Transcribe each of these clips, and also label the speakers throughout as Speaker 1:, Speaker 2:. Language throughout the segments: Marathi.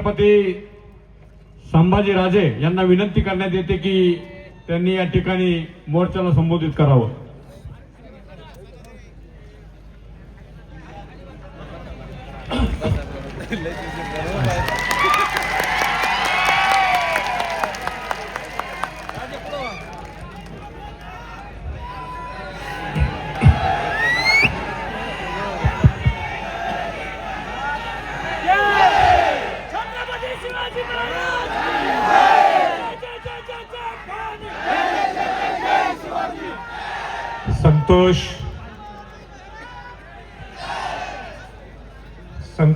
Speaker 1: छत्रपती संभाजीराजे यांना विनंती करण्यात येते की त्यांनी या ठिकाणी मोर्चाला संबोधित करावं.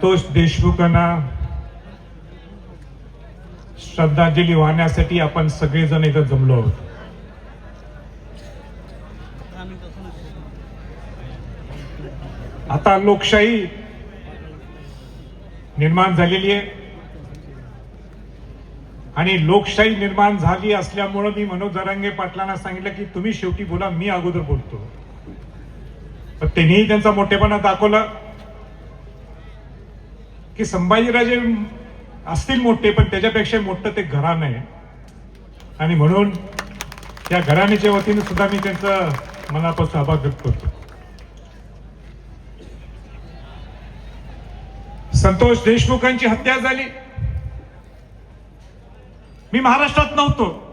Speaker 2: संतोष देशमुखांना श्रद्धांजली वाहण्यासाठी आपण सगळेजण इथं जमलो आहोत. आता लोकशाही निर्माण झालेली आहे. आणि लोकशाही निर्माण झाली असल्यामुळं मी मनोज जरांगे पाटलांना सांगितलं की तुम्ही शेवटी बोला मी अगोदर बोलतो. तर त्यांनीही त्यांचा मोठेपणा दाखवला. की संभाजीराजे असतील मोठे पण त्याच्यापेक्षा मोठं ते घराणं आहे. आणि म्हणून त्या घराण्याच्या वतीने सुद्धा मी त्यांचा मनापासून आभार व्यक्त करतो. संतोष देशमुखांची हत्या झाली. मी महाराष्ट्रात नव्हतो.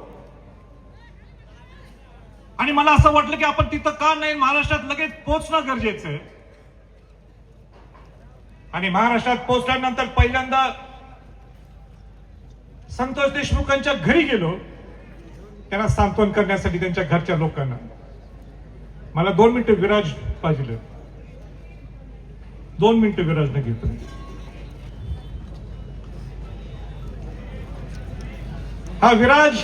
Speaker 2: आणि मला असं वाटलं की आपण तिथं का नाही महाराष्ट्रात लगेच पोहोचणं गरजेचं आहे. आणि महाराष्ट्रात पोहोचल्यानंतर पहिल्यांदा संतोष देशमुखांच्या घरी गेलो. त्यांना सांत्वन करण्यासाठी त्यांच्या घरच्या लोकांना. मला दोन मिनिटं विराज पाहिजे. दोन मिनिटं विराज न घेतो. हा विराज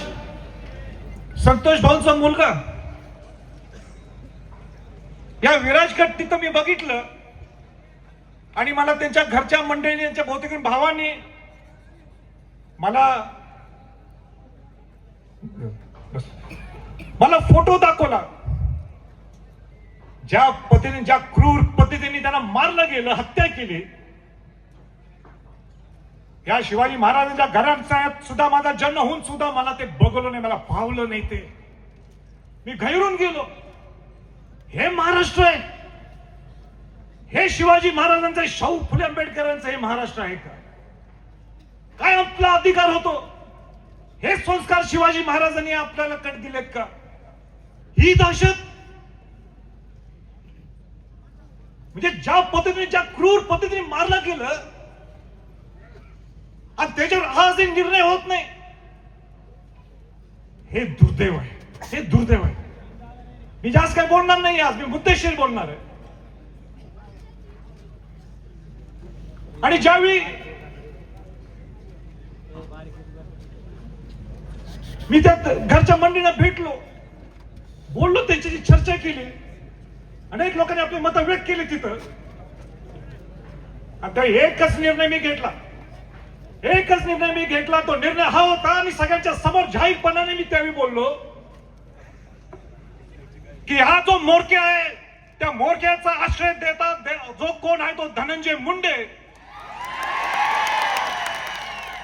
Speaker 2: संतोष भाऊंचा मुलगा. या विराजकडे तिथं मी बघितलं. आणि मला त्यांच्या घरच्या मंडळीने त्यांच्या बहुतेक भावांनी मला मला फोटो दाखवला. ज्या पद्धतीने ज्या क्रूर पद्धतीने त्यांना मारलं गेलं हत्या केली या शिवाजी महाराजांच्या घरात सुद्धा माझा जन्म होऊन सुद्धा मला ते बघलो नाही मला पावलं नाही ते. मी घैरून गेलो. हे महाराष्ट्र आहे. हे शिवाजी महाराजांचं शाहू फुले आंबेडकरांचं हे महाराष्ट्र आहे का? काय आपला अधिकार होतो? हे संस्कार शिवाजी महाराजांनी आपल्याला कट दिलेत का? ही दहशत? म्हणजे ज्या पद्धतीने ज्या क्रूर पद्धतीने मारलं गेलं आणि त्याच्यावर आजही निर्णय होत नाही. हे दुर्दैव आहे. हे दुर्दैव आहे. मी जास्त काय बोलणार नाही आज. मी मुद्देशीर बोलणार आहे. आणि ज्यावेळी मी त्या घरच्या मंडळीला भेटलो बोललो त्यांच्याशी चर्चा केली. अनेक लोकांनी आपली मतं व्यक्त केली तिथं. आता एकच निर्णय मी घेतला. एकच निर्णय मी घेतला तो निर्णय हा होता आणि सगळ्यांच्या समोर जाहीरपणाने मी त्यावेळी बोललो की हा जो मोरक्या आहे त्या मोरक्याचा आश्रय देतात दे- जो कोण आहे तो धनंजय मुंडे.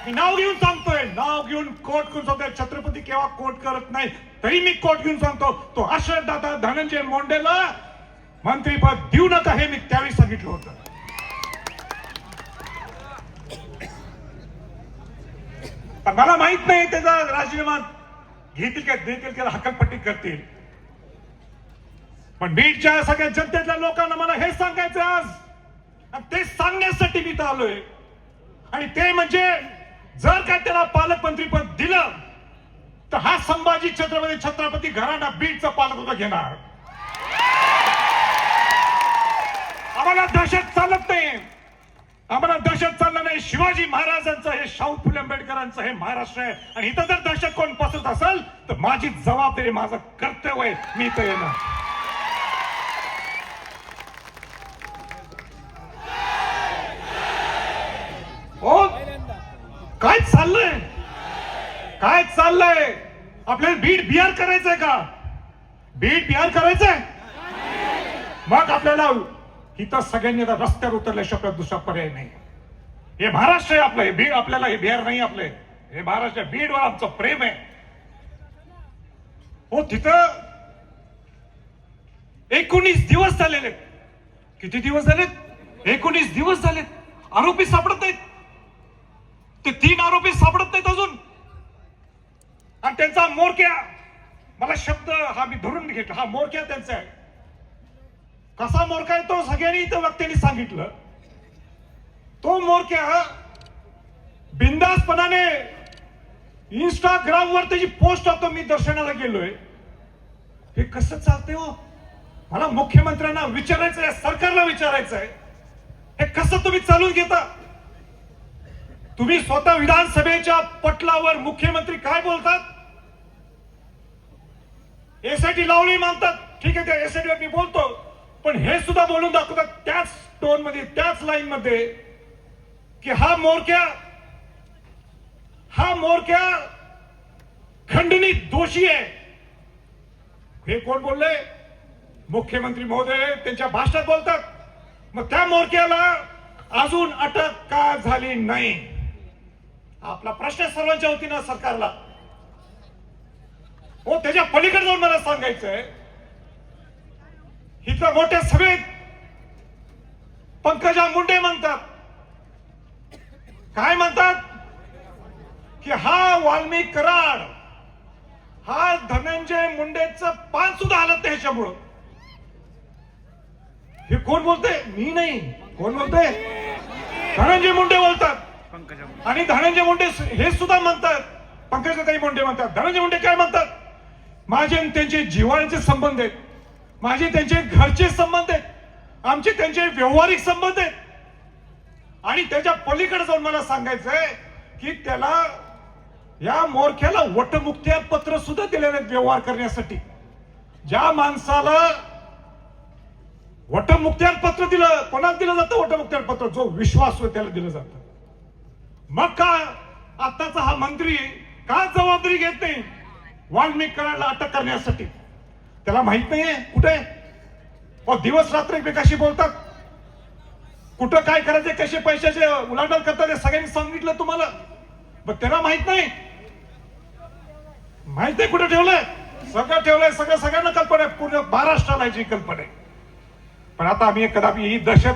Speaker 2: मी नाव घेऊन सांगतोय. नाव घेऊन कोट करून सांगतोय. छत्रपती केव्हा कोट करत नाही तरी मी कोट घेऊन सांगतो. तो आश्रयदाता धनंजय मुंडेला मंत्रीपद देऊ नका हे मी त्यावेळी सांगितलं होतं. पण मला माहीत नाही त्याचा राजीनामा घेतील का देतील त्याला हकलपट्टी करतील. पण बीडच्या सगळ्या जनतेतल्या लोकांना मला हे सांगायचं आज. ते सांगण्यासाठी मी आलोय. आणि ते म्हणजे जर का त्याला पालकमंत्रीपद दिलं तर हा संभाजी छत्रपती छत्रपती घराणा बीडचा पालकत्व घेणार. आम्हाला दहशत चालत नाही. आम्हाला दहशत चाललं नाही. शिवाजी महाराजांचं हे शाहू फुले आंबेडकरांचं हे महाराष्ट्र आहे. आणि इथं जर दहशत कोण पसरत असेल तर माझी जबाबदारी माझं कर्तव्य आहे. मी इथं येणार हो काय चाललंय काय चाललंय? आपल्याला बीट बिहार करायचंय का? बीट बिहार करायचंय? मग आपल्याला इथं सगळ्यांनी आता रस्त्यावर उतरल्याशिवाय दुसरा पर्याय नाही. हे महाराष्ट्र आहे आपलं हे बीड आपल्याला हे बिहार नाही आपले. हे महाराष्ट्र बीडवर आमचं प्रेम आहे. हो तिथं एकोणीस दिवस झालेले. किती दिवस झालेत एकोणीस दिवस झालेत आरोपी सापडत नाहीत. ते तीन आरोपी सापडत नाहीत अजून. आणि त्यांचा मोरक्या. मला शब्द हा मी धरून घेतला हा मोरक्या त्यांचा आहे. कसा मोरका आहे तो सगळ्यांनी इथं वक्त्यांनी सांगितलं. तो मोरक्या बिंदासपणाने इंस्टाग्राम वर त्याची पोस्ट होतो मी दर्शनाला गेलोय. हे कसं चालतंय हो? मला मुख्यमंत्र्यांना विचारायचं आहे सरकारला विचारायचं आहे हे कसं तुम्ही चालून घेता? तुम्ही स्वतः विधानसभेच्या पटलावर मुख्यमंत्री काय बोलतात? एसआयटी लावणी मानतात. ठीक आहे त्या एसआयटी मी बोलतो. पण हे सुद्धा बोलून दाखवतात त्याच टोनमध्ये त्याच लाईन मध्ये की हा मोरक्या हा मोरक्या खंडणीत दोषी आहे. हे कोण बोलले? मुख्यमंत्री महोदय त्यांच्या भाषणात बोलतात. मग त्या मोरक्याला अजून अटक का झाली नाही? आपला प्रश्न सर्वांच्या वतीनं सरकारला. हो त्याच्या पलीकडे जाऊन मला सांगायचंय इथं मोठ्या सभेत पंकजा मुंडे म्हणतात. काय म्हणतात? की हा वाल्मी कराड हा धनंजय मुंडेच पान सुद्धा आलं नाही ह्याच्यामुळं. हे कोण बोलते मी नाही. कोण बोलते धनंजय मुंडे बोलतात. आणि धनंजय मुंडे हे सुद्धा म्हणतात पंकजाताई मुंडे म्हणतात. धनंजय मुंडे काय म्हणतात? माझे आणि त्यांचे जिव्हाळ्याचे संबंध आहेत. माझे त्यांचे घरचे संबंध आहेत. आमचे त्यांचे व्यवहारिक संबंध आहेत. आणि त्याच्या पलीकडे जाऊन मला सांगायचंय की त्याला या मोरख्याला वटमुक्त्या पत्र सुद्धा दिलेले आहेत व्यवहार करण्यासाठी. ज्या माणसाला वटमुक्त्यार पत्र दिलं कोणाला दिलं जातं वटमुक्त्यार पत्र? जो विश्वास होय त्याला दिलं जातं. मग का आताचा हा मंत्री का जबाबदारी घेत नाही? वाल्मिक अटक करण्यासाठी. त्याला माहीत नाहीये कुठे? दिवस रात्र एकमेकाशी बोलतात. कुठं काय करायचे कसे पैशाचे उलाढाल करतात हे सगळ्यांनी सांगितलं तुम्हाला. मग त्याला माहीत नाही. माहीत नाही कुठे ठेवलंय. सगळं ठेवलंय सगळं सगळ्यांना कल्पना आहे. पूर्ण महाराष्ट्राला याची कल्पना आहे. पण आता आम्ही कदापि ही दशक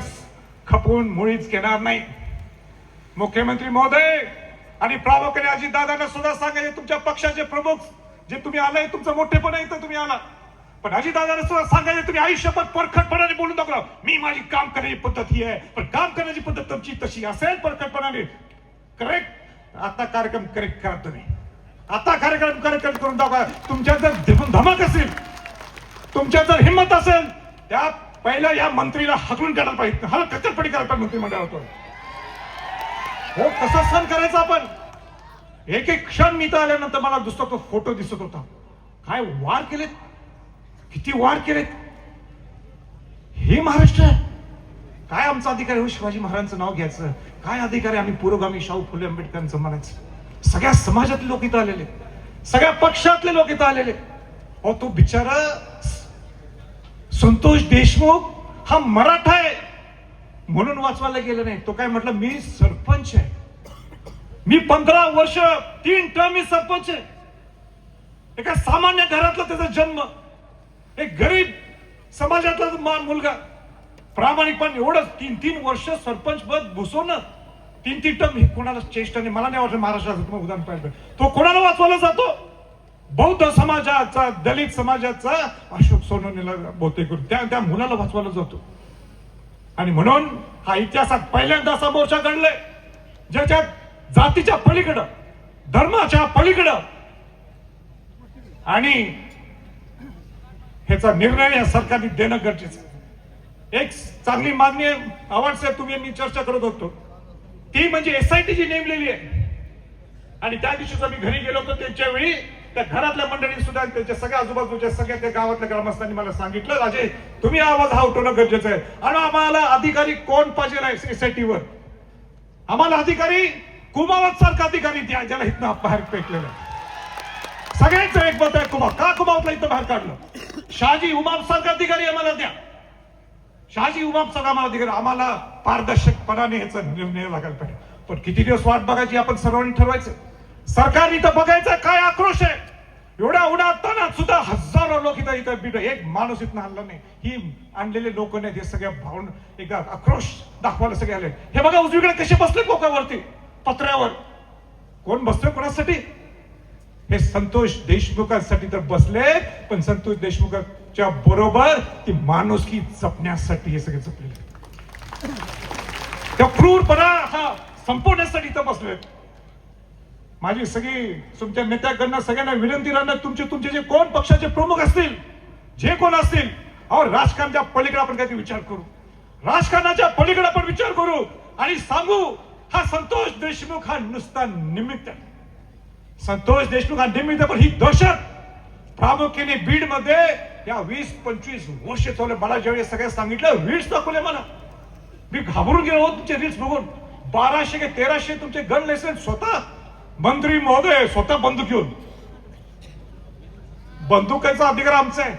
Speaker 2: खपवून मुळीच घेणार नाही. मुख्यमंत्री महोदय आणि प्रामुख्याने अजितदादांना सुद्धा सांगायचे तुमच्या पक्षाचे प्रमुख जे तुम्ही आलाय तुमचं मोठेपण आहे इथं तुम्ही आला. पण अजितदादांना सुद्धा सांगायचे तुम्ही आयुष्यभर परखटपणाने बोलून दाखवा. मी माझी काम करण्याची पद्धत ही आहे पण काम करण्याची पद्धत तुमची तशी असेल परखटपणाने. करेक्ट आता कार्यक्रम करेक्ट करा तुम्ही. आता कार्यक्रम करेक्ट करून दाखवा. तुमच्या जर धमक असेल तुमच्या जर हिंमत असेल त्या पहिल्या या मंत्रीला हकलून करायला पाहिजे. हा कचरपडी करायला पाहिजे मंत्रिमंडळातून. हो कसं सण करायचं आपण? एक एक क्षण मी तर आल्यानंतर मला दुसरा तो फोटो दिसत होता. काय वार केलेत? किती वार केलेत? हे महाराष्ट्र काय आमचा अधिकार हो शिवाजी महाराजांचं नाव घ्यायचं. काय अधिकार आहे आम्ही पुरोगामी शाहू फुले आंबेडकरांचं म्हणायचं? सगळ्या समाजातले लोक इथं आलेले सगळ्या पक्षातले लोक इथं आलेले अहो तो बिचारा संतोष देशमुख हा मराठा आहे. म्हणून वाचवायला गेलं नाही. तो काय म्हटलं मी सरपंच आहे. मी पंधरा वर्ष तीन टर्म मी सरपंच आहे. एका सामान्य घरातला त्याचा जन्म एक गरीब समाजातला मान मुलगा. प्रामाणिकपणे एवढंच तीन तीन वर्ष सरपंच पद भुसवणं. तीन तीन टर्म हे कोणाला चेष्टा नाही. मला नाही वाटत महाराष्ट्रात उदाहरण पाहिजे तो कोणाला वाचवला जातो? बौद्ध समाजाचा दलित समाजाचा अशोक सोनवणीला बहुतेक त्या त्या मुलाला वाचवायला जातो. आणि म्हणून हा इतिहासात पहिल्यांदा असा मोर्चा घडलाय. ज्याच्यात जातीच्या पलीकडं धर्माच्या पलीकडं आणि ह्याचा निर्णय या सरकारने देणं गरजेचं आहे. एक चांगली मागणी आवाज साहेब तुम्ही मी चर्चा करत होतो. ती म्हणजे एसआयटी जी नेमलेली आहे. आणि त्या दिवशीच मी घरी गेलो होतो त्यांच्या वेळी त्या घरातल्या मंडळी सुद्धा त्यांच्या सगळ्या आजूबाजूच्या सगळ्या त्या गावातल्या ग्रामस्थांनी मला सांगितलं राजे तुम्ही आवाज हा उठवणं गरजेचं आहे. आणि आम्हाला अधिकारी कोण पाहिजे एसआयटीवर आम्हाला अधिकारी कुमावत सारखा अधिकारी द्या ज्याला इथनं बाहेर फेकलेलं सगळ्यांचं एक मत आहे कुमाव. का कुमावतला इथं बाहेर काढलं? शहाजी उमाप सारखा अधिकारी आम्हाला द्या. शहाजी उमाप सारखा आम्हाला अधिकारी आम्हाला पारदर्शकपणाने ह्याचा निर्णय लागायला पाहिजे. पण किती दिवस वाट बघायची आपण सर्वांनी ठरवायचं. सरकारने तर बघायचं काय आक्रोश आहे. एवढ्या उन्हात तानात सुद्धा हजारो लोक इथं इथं बिट एक माणूस इथं आणला नाही. ही आणलेले लोक नाहीत. हे सगळ्या भावून एकदा आक्रोश दाखवायला सगळे आले. हे बघा उजवीकडे कसे बसले कोकावरती पत्र्यावर. कोण बसतोय कोणासाठी? हे संतोष देशमुखांसाठी तर बसले. पण संतोष देशमुखांच्या बरोबर ती माणुसकी जपण्यासाठी हे सगळे जपलेले त्या क्रूरपणा हा संपवण्यासाठी इथं बसलोय माझी सगळी तुमच्या नेत्याकडनं सगळ्यांना विनंती राहणार तुमचे तुमचे जे कोण पक्षाचे प्रमुख असतील जे कोण असतील अहो राजकारणाच्या पलीकडे आपण काहीतरी विचार करू. राजकारणाच्या पलीकडे आपण विचार करू. आणि सांगू हा संतोष देशमुख हा नुसता निमित्त. संतोष देशमुख हा निमित्त पण ही दहशत. प्रामुख्याने बीडमध्ये या वीस पंचवीस वर्ष चौले मला ज्यावेळी सगळ्या सांगितलं रील्स दाखवले मला. मी घाबरून गेलो हो तुमचे रील्स बघून. बाराशे के तेराशे तुमचे गन लायसन्स स्वतः मंत्री महोदय स्वतः बंदूक घेऊन. बंदुकाचा अधिकार आमचा आहे.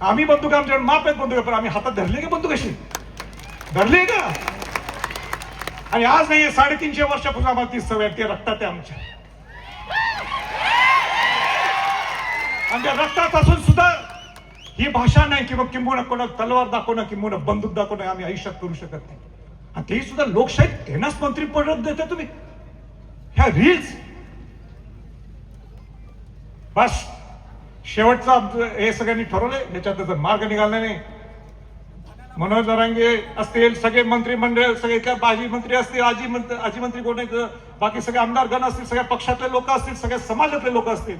Speaker 2: आम्ही बंदूक आमच्याकडे माप आहेत बंदूक पण आम्ही हातात धरली का बंदूक अशी? धरली का? आणि आज नाही साडेतीनशे वर्षापासून आम्हाला ती सवय ते रक्तात आहे आमच्या. आमच्या रक्तात असून सुद्धा ही भाषा नाही किंवा किंबहुना कोणा तलवार दाखवणं किंबहुना बंदूक दाखवणं आम्ही आयुष्यात करू शकत नाही. आणि ते सुद्धा लोकशाहीत त्यांनाच मंत्री पडत देते तुम्ही. ह्या रील्स बस. शेवटचं आमचं हे सगळ्यांनी ठरवलंय. याच्यात जर मार्ग निघाला नाही. मनोज जरांगे असतील सगळे मंत्रिमंडळ सगळे काय बाजी मंत्री असतील आजी मंत्री आजी मंत्री कोण आहेत? बाकी सगळे आमदार गण असतील सगळ्या पक्षातले लोक असतील सगळ्या समाजातले लोक असतील.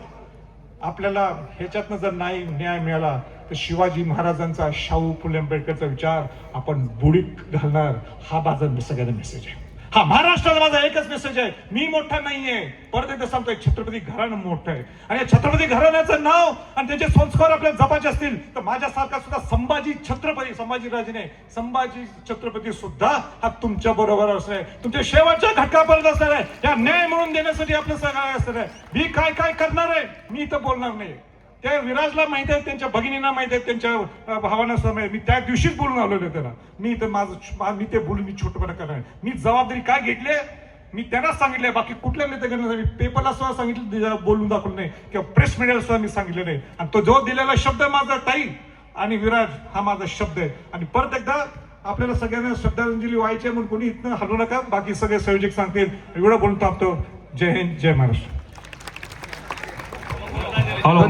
Speaker 2: आपल्याला ह्याच्यातनं जर नाही न्याय मिळाला तर शिवाजी महाराजांचा शाहू फुले आंबेडकरचा विचार आपण बुडीत घालणार. हा माझा सगळ्यांना मेसेज आहे. हा महाराष्ट्राला माझा एकच मेसेज आहे. मी मोठा नाहीये. परत एकदा सांगतोय छत्रपती घराणं मोठं आहे. आणि या छत्रपती घराण्याचं नाव आणि त्याचे संस्कार आपल्या जपाचे असतील तर माझ्यासारखा सुद्धा संभाजी छत्रपती संभाजी राजे संभाजी छत्रपती सुद्धा हा तुमच्या बरोबर असणार आहे. तुमच्या शेवटच्या घटकापर्यंत असणार आहे. या न्याय म्हणून देण्यासाठी आपलं सगळं असणार आहे. मी काय काय करणार आहे? मी इथं बोलणार नाही त्या विराजला माहिती आहे त्यांच्या भगिनींना माहिती आहे त्यांच्या भावांना सुद्धा माहिती मी त्या दिवशीच बोलून आलेलो त्याला. मी तर माझं मी ते बोलून मी छोटपणा करणार मी जबाबदारी काय घेतली मी त्यांनाच सांगितले बाकी कुठल्या नेत्याकडे मी पेपरला सुद्धा सांगितलं बोलून दाखवलं नाही. किंवा प्रेस मीडियाला सुद्धा मी सांगितलं नाही. आणि तो जो दिलेला शब्द माझा ताई आणि विराज हा माझा शब्द आहे. आणि परत एकदा आपल्याला सगळ्यांना श्रद्धांजली व्हायची आहे म्हणून कोणी इथनं हलू नका. बाकी सगळे संयोजक सांगतील. एवढं बोलून थांबतो. जय हिंद जय महाराष्ट्र.
Speaker 1: हॅलो